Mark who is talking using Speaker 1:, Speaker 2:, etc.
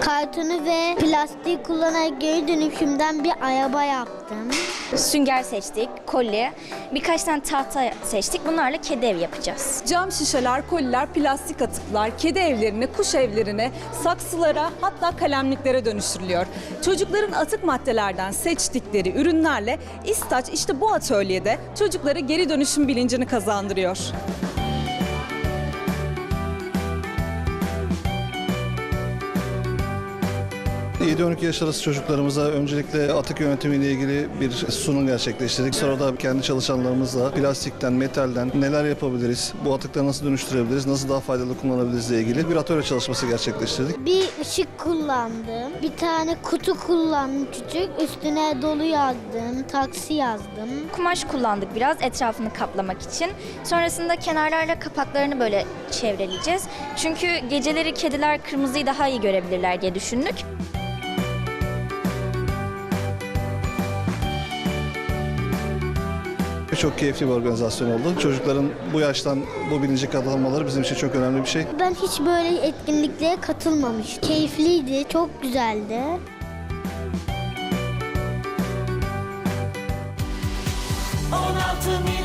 Speaker 1: kartonu ve plastik kullanarak geri dönüşümden bir araba yaptım.
Speaker 2: Sünger seçtik, kolye, birkaç tane tahta seçtik. Bunlarla kedi ev yapacağız.
Speaker 3: Cam şişeler, koliler, plastik atıklar kedi evlerine, kuş evlerine, saksılara hatta kalemliklere dönüştürülüyor. Çocukların atık maddelerden seçtikleri ürünlerle İstaç işte bu atölyede çocuklara geri dönüşüm bilincini kazandırıyor.
Speaker 4: 7-12 yaş arası çocuklarımıza öncelikle atık yönetimiyle ilgili bir sunum gerçekleştirdik. Sonra da kendi çalışanlarımızla plastikten, metalden neler yapabiliriz, bu atıkları nasıl dönüştürebiliriz, nasıl daha faydalı kullanabiliriz ile ilgili bir atölye çalışması gerçekleştirdik.
Speaker 1: Bir ışık kullandım. Bir tane kutu kullandım küçük. Üstüne dolu yazdım. Taksi yazdım.
Speaker 2: Kumaş kullandık biraz etrafını kaplamak için. Sonrasında kenarlarla kapaklarını böyle çevreleyeceğiz. Çünkü geceleri kediler kırmızıyı daha iyi görebilirler diye düşündük.
Speaker 4: Çok keyifli bir organizasyon oldu. Çocukların bu yaştan bu bilinci kazanmaları bizim için çok önemli bir şey.
Speaker 1: Ben hiç böyle etkinliklere katılmamıştım. Keyifliydi, çok güzeldi.
Speaker 5: 16 milyon